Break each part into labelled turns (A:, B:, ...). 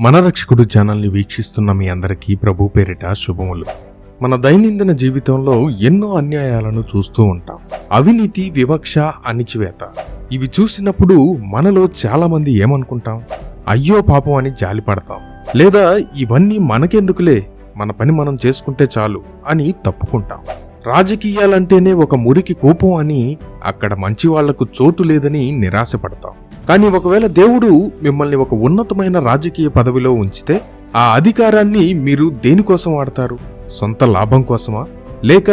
A: మన రక్షకుడు ఛానల్ని వీక్షిస్తున్న మీ అందరికీ ప్రభు పేరిట శుభములు. మన దైనందిన జీవితంలో ఎన్నో అన్యాయాలను చూస్తూ ఉంటాం. అవినీతి వివక్ష అణిచివేత. ఇవి చూసినప్పుడు మనలో చాలామంది ఏమనుకుంటాం? అయ్యో పాపం అని జాలిపడతాం. లేదా ఇవన్నీ మనకెందుకులే? మన పని మనం చేసుకుంటే చాలు అని తప్పుకుంటాం. రాజకీయాలంటేనే ఒక మురికి కోపం అని అక్కడ మంచి వాళ్ళకు చోటు లేదని నిరాశపడతాం. కానీ ఒకవేళ దేవుడు మిమ్మల్ని ఒక ఉన్నతమైన రాజకీయ పదవిలో ఉంచితే ఆ అధికారాన్ని మీరు దేనికోసం వాడతారు? సొంత లాభం కోసమా? లేక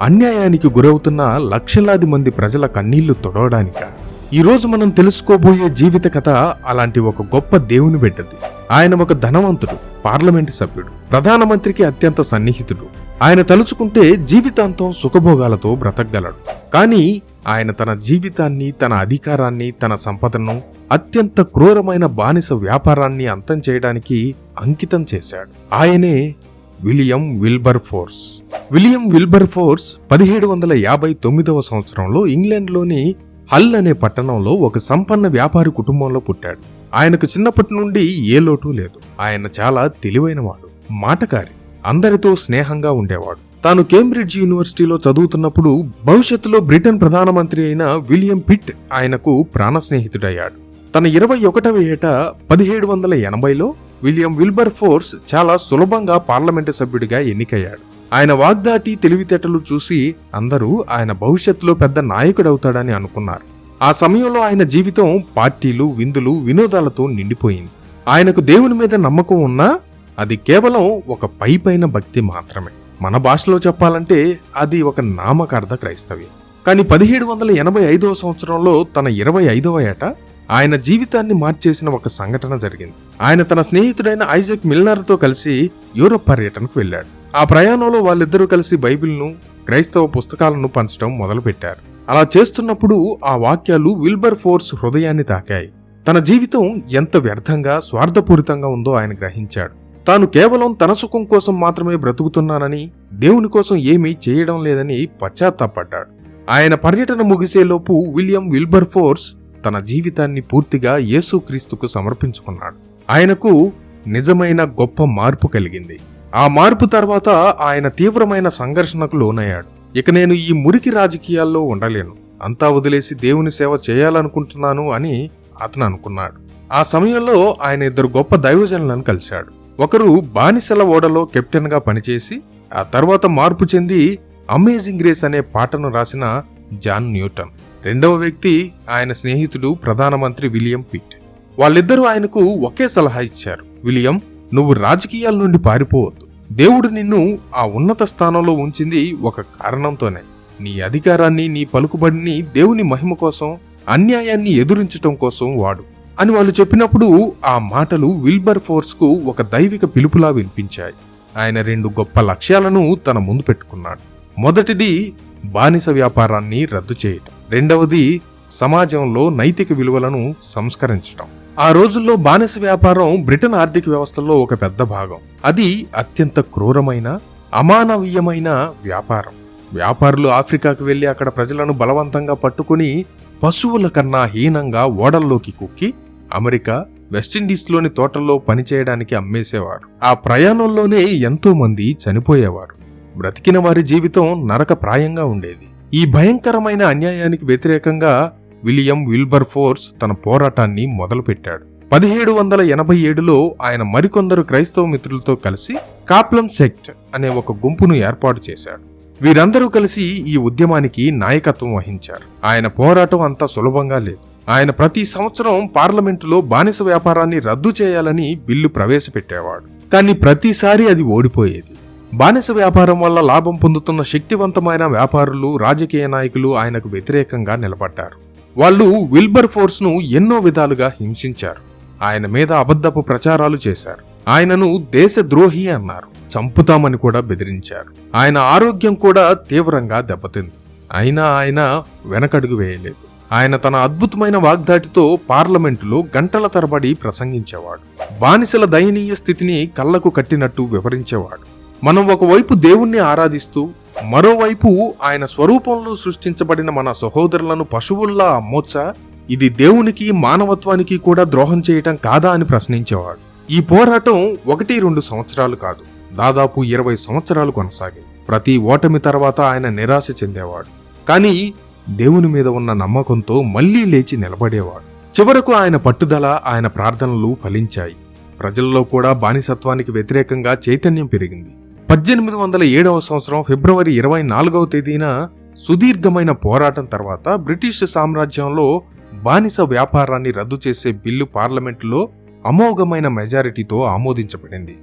A: అన్యాయానికి గురవుతున్న లక్షలాది మంది ప్రజల కన్నీళ్ళు తొడవడానిక? ఈరోజు మనం తెలుసుకోబోయే జీవిత కథ అలాంటి ఒక గొప్ప దేవుని బిడ్డది. ఆయన ఒక ధనవంతుడు పార్లమెంటు సభ్యుడు ప్రధానమంత్రికి అత్యంత సన్నిహితుడు. ఆయన తలుచుకుంటే జీవితాంతం సుఖభోగాలతో బ్రతకగలడు. కానీ ఆయన తన జీవితాన్ని తన అధికారాన్ని తన సంపదను అత్యంత క్రూరమైన బానిస వ్యాపారాన్ని అంతం చేయడానికి అంకితం చేశాడు. ఆయనే William Wilberforce. William Wilberforce పదిహేడు వందల యాభై తొమ్మిదవ సంవత్సరంలో ఇంగ్లాండ్లోని హల్ అనే పట్టణంలో ఒక సంపన్న వ్యాపారి కుటుంబంలో పుట్టాడు. ఆయనకు చిన్నప్పటి నుండి ఏ లోటు లేదు. ఆయన చాలా తెలివైనవాడు మాటకారి. అందరితో స్నేహంగా ఉండేవాడు. తాను కేంబ్రిడ్జ్ యూనివర్సిటీలో చదువుతున్నప్పుడు భవిష్యత్తులో బ్రిటన్ ప్రధానమంత్రి అయిన విలియం పిట్ ఆయనకు ప్రాణ స్నేహితుడయ్యాడు తన ఇరవై ఒకటవ ఏట పదిహేడు వందల ఎనభైలో విలియం విల్బర్ ఫోర్స్ చాలా సులభంగా పార్లమెంటు సభ్యుడిగా ఎన్నికయ్యాడు. ఆయన వాగ్దాటి తెలివితేటలు చూసి అందరూ ఆయన భవిష్యత్తులో పెద్ద నాయకుడవుతాడని అనుకున్నారు. ఆ సమయంలో ఆయన జీవితం పార్టీలు విందులు వినోదాలతో నిండిపోయింది. ఆయనకు దేవుని మీద నమ్మకం ఉన్నా అది కేవలం ఒక పై పైన భక్తి మాత్రమే. మన భాషలో చెప్పాలంటే అది ఒక నామకార్థ క్రైస్తవ్యం. కానీ పదిహేడు వందల ఎనభై ఐదవ సంవత్సరంలో తన ఇరవై ఐదవ ఏట ఆయన జీవితాన్ని మార్చేసిన ఒక సంఘటన జరిగింది. ఆయన తన స్నేహితుడైన ఐజక్ మిల్నర్తో కలిసి యూరప్ పర్యటనకు వెళ్ళాడు. ఆ ప్రయాణంలో వాళ్ళిద్దరూ కలిసి బైబిల్ను క్రైస్తవ పుస్తకాలను పంచడం మొదలుపెట్టారు. అలా చేస్తున్నప్పుడు ఆ వాక్యాలు విల్బర్ ఫోర్స్ హృదయాన్ని తాకాయి. తన జీవితం ఎంత వ్యర్థంగా స్వార్థపూరితంగా ఉందో ఆయన గ్రహించాడు. తాను కేవలం తన సుఖం కోసం మాత్రమే బ్రతుకుతున్నానని దేవుని కోసం ఏమీ చేయడం లేదని పశ్చాత్తాపడ్డాడు. ఆయన పర్యటన ముగిసేలోపు విలియం విల్బర్ ఫోర్స్ తన జీవితాన్ని పూర్తిగా యేసుక్రీస్తుకు సమర్పించుకున్నాడు. ఆయనకు నిజమైన గొప్ప మార్పు కలిగింది. ఆ మార్పు తర్వాత ఆయన తీవ్రమైన సంఘర్షణకు లోనయ్యాడు. ఇక నేను ఈ మురికి రాజకీయాల్లో ఉండలేను. అంతా వదిలేసి దేవుని సేవ చేయాలనుకుంటున్నాను అని అతను అనుకున్నాడు. ఆ సమయంలో ఆయన ఇద్దరు గొప్ప దైవజనులను కలిశాడు. ఒకరు బానిసల ఓడలో కెప్టెన్గా పనిచేసి ఆ తర్వాత మార్పు చెంది అమేజింగ్ గ్రేస్ అనే పాటను రాసిన జాన్ న్యూటన్. రెండవ వ్యక్తి ఆయన స్నేహితుడు ప్రధానమంత్రి విలియం పిట్. వాళ్ళిద్దరూ ఆయనకు ఒకే సలహా ఇచ్చారు. విలియం నువ్వు రాజకీయాల నుండి పారిపోవద్దు. దేవుడు నిన్ను ఆ ఉన్నత స్థానంలో ఉంచింది ఒక కారణంతోనే. నీ అధికారాన్ని నీ పలుకుబడిని దేవుని మహిమ కోసం అన్యాయాన్ని ఎదురించటం కోసం వాడు. అని వాళ్ళు చెప్పినప్పుడు ఆ మాటలు విల్బర్ ఫోర్స్కు ఒక దైవిక పిలుపులా వినిపించాయి. ఆయన రెండు గొప్ప లక్ష్యాలను తన ముందు పెట్టుకున్నాడు. మొదటిది బానిస వ్యాపారాన్ని రద్దు చేయటం. రెండవది సమాజంలో నైతిక విలువలను సంస్కరించటం. ఆ రోజుల్లో బానిస వ్యాపారం బ్రిటన్ ఆర్థిక వ్యవస్థలో ఒక పెద్ద భాగం. అది అత్యంత క్రూరమైన అమానవీయమైన వ్యాపారం. వ్యాపారులు ఆఫ్రికాకు వెళ్ళి అక్కడ ప్రజలను బలవంతంగా పట్టుకుని పశువుల కన్నా హీనంగా ఓడల్లోకి కుక్కి అమెరికా వెస్టిండీస్లోని తోటల్లో పనిచేయడానికి అమ్మేసేవారు ఆ ప్రయాణంలోనే ఎంతో మంది చనిపోయేవారు. బ్రతికిన వారి జీవితం నరక ప్రాయంగా ఉండేది. ఈ భయంకరమైన అన్యాయానికి వ్యతిరేకంగా విలియం విల్బర్ ఫోర్స్ తన పోరాటాన్ని మొదలుపెట్టాడు. పదిహేడు వందల ఎనభై ఏడులో ఆయన మరికొందరు క్రైస్తవ మిత్రులతో కలిసి కాప్లం సెక్ట్ అనే ఒక గుంపును ఏర్పాటు చేశాడు. వీరందరూ కలిసి ఈ ఉద్యమానికి నాయకత్వం వహించారు. ఆయన పోరాటం అంత సులభంగా లేదు. ఆయన ప్రతి సంవత్సరం పార్లమెంటులో బానిస వ్యాపారాన్ని రద్దు చేయాలని బిల్లు ప్రవేశపెట్టేవాడు. కానీ ప్రతిసారి అది ఓడిపోయేది. బానిస వ్యాపారం వల్ల లాభం పొందుతున్న శక్తివంతమైన వ్యాపారులు రాజకీయ నాయకులు ఆయనకు వ్యతిరేకంగా నిలబడ్డారు. వాళ్ళు విల్బర్ ఫోర్స్ను ఎన్నో విధాలుగా హింసించారు. ఆయన మీద అబద్ధపు ప్రచారాలు చేశారు. ఆయనను దేశద్రోహి అన్నారు. చంపుతామని కూడా బెదిరించారు. ఆయన ఆరోగ్యం కూడా తీవ్రంగా దెబ్బతింది. అయినా ఆయన వెనకడుగు వేయలేదు. ఆయన తన అద్భుతమైన వాగ్దాటితో పార్లమెంటులో గంటల తరబడి ప్రసంగించేవాడు. బానిసల దయనీయ స్థితిని కళ్ళకు కట్టినట్టు వివరించేవాడు. మనం ఒకవైపు దేవుణ్ణి ఆరాధిస్తూ మరోవైపు ఆయన స్వరూపంలో సృష్టించబడిన మన సహోదరులను పశువుల్లా అమ్మొచ్చా ఇది దేవునికి మానవత్వానికి కూడా ద్రోహం చేయటం కాదా అని ప్రశ్నించేవాడు. ఈ పోరాటం ఒకటి రెండు సంవత్సరాలు కాదు దాదాపు ఇరవై సంవత్సరాలు కొనసాగింది. ప్రతి ఓటమి తర్వాత ఆయన నిరాశ చెందేవాడు. కానీ దేవుని మీద ఉన్న నమ్మకంతో మళ్ళీ లేచి నిలబడేవాడు. చివరకు ఆయన పట్టుదల ఆయన ప్రార్థనలు ఫలించాయి. ప్రజల్లో కూడా బానిసత్వానికి వ్యతిరేకంగా చైతన్యం పెరిగింది. పద్దెనిమిది వందల ఏడవ సంవత్సరం ఫిబ్రవరి ఇరవై నాలుగవ తేదీన సుదీర్ఘమైన పోరాటం తర్వాత బ్రిటిష్ సామ్రాజ్యంలో బానిస వ్యాపారాన్ని రద్దు చేసే బిల్లు పార్లమెంటులో అమోఘమైన మెజారిటీతో ఆమోదించబడింది.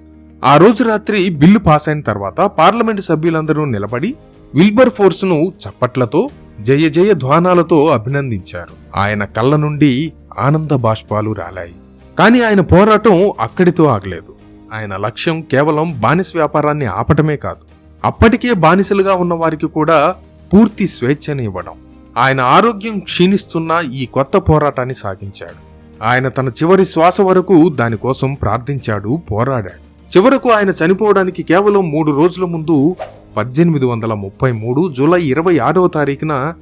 A: ఆ రోజు రాత్రి బిల్లు పాస్ అయిన తర్వాత పార్లమెంటు సభ్యులందరూ నిలబడి విల్బర్ ఫోర్స్ను చప్పట్లతో జయ జయ ధ్వానాలతో అభినందించారు. ఆయన కళ్ళ నుండి ఆనంద బాష్పాలు రాలాయి. కానీ ఆయన పోరాటం అక్కడితో ఆగలేదు. ఆయన లక్ష్యం కేవలం బానిస వ్యాపారాన్ని ఆపటమే కాదు. అప్పటికే బానిసలుగా ఉన్న వారికి కూడా పూర్తి స్వేచ్ఛని ఇవ్వడం ఆయన ఆరోగ్యం క్షీణిస్తున్న ఈ కొత్త పోరాటాన్ని సాగించాడు. ఆయన తన చివరి శ్వాస వరకు దానికోసం ప్రార్థించాడు పోరాడాడు. చివరకు ఆయన చనిపోవడానికి కేవలం మూడు రోజుల ముందు పద్దెనిమిది వందల ముప్పై మూడు జూలై ఇరవై ఆరవ తారీఖున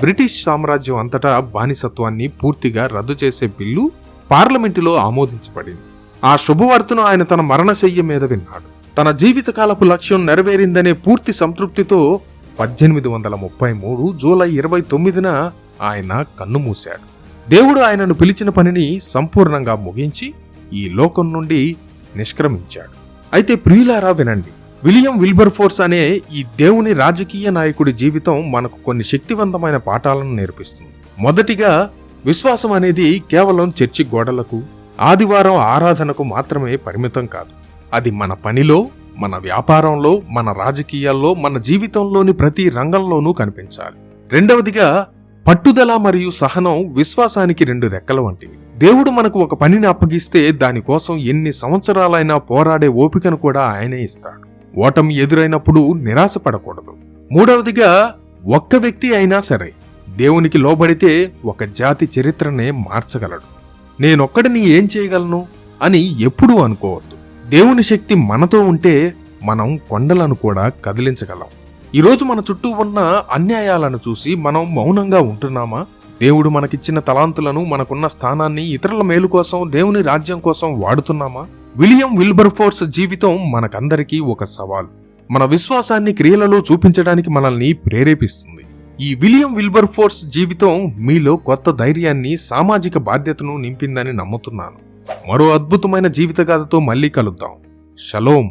A: బ్రిటిష్ సామ్రాజ్యం అంతటా బానిసత్వాన్ని పూర్తిగా రద్దు చేసే బిల్లు పార్లమెంటులో ఆమోదించబడింది. ఆ శుభవార్తను ఆయన తన మరణశయ్య మీద విన్నాడు. తన జీవితకాలపు లక్ష్యం నెరవేరిందనే పూర్తి సంతృప్తితో పద్దెనిమిది వందల ముప్పై మూడు జూలై ఇరవై తొమ్మిదిన ఆయన కన్నుమూశాడు దేవుడు ఆయనను పిలిచిన పనిని సంపూర్ణంగా ముగించి ఈ లోకం నుండి నిష్క్రమించాడు. అయితే ప్రియులారా వినండి విలియం విల్బర్ ఫోర్స్ అనే ఈ దేవుని రాజకీయ నాయకుడి జీవితం మనకు కొన్ని శక్తివంతమైన పాఠాలను నేర్పిస్తుంది. మొదటిగా విశ్వాసం అనేది కేవలం చర్చి గోడలకు ఆదివారం ఆరాధనకు మాత్రమే పరిమితం కాదు. అది మన పనిలో మన వ్యాపారంలో మన రాజకీయాల్లో మన జీవితంలోని ప్రతి రంగంలోనూ కనిపించాలి. రెండవదిగా పట్టుదల మరియు సహనం విశ్వాసానికి రెండు రెక్కల వంటివి. దేవుడు మనకు ఒక పనిని అప్పగిస్తే దానికోసం ఎన్ని సంవత్సరాలైనా పోరాడే ఓపికను కూడా ఆయనే ఇస్తాడు. ఓటమి ఎదురైనప్పుడు నిరాశపడకూడదు. మూడవదిగా ఒక్క వ్యక్తి అయినా సరే దేవునికి లోబడితే ఒక జాతి చరిత్రనే మార్చగలడు. నేనొక్కడిని ఏం చేయగలను అని ఎప్పుడూ అనుకోవద్దు. దేవుని శక్తి మనతో ఉంటే మనం కొండలను కూడా కదిలించగలం. ఈరోజు మన చుట్టూ ఉన్న అన్యాయాలను చూసి మనం మౌనంగా ఉంటున్నామా? దేవుడు మనకిచ్చిన తలాంతులను మనకున్న స్థానాన్ని ఇతరుల మేలు కోసం దేవుని రాజ్యం కోసం వాడుతున్నామా? విలియం విల్బర్ ఫోర్స్ జీవితం మనకందరికీ ఒక సవాల్. మన విశ్వాసాన్ని క్రియలలో చూపించడానికి మనల్ని ప్రేరేపిస్తుంది. ఈ విలియం విల్బర్ ఫోర్స్ జీవితం మీలో కొత్త ధైర్యాన్ని సామాజిక బాధ్యతను నింపిందని నమ్ముతున్నాను. మరో అద్భుతమైన జీవితగాథతో మళ్ళీ కలుద్దాం. షలోం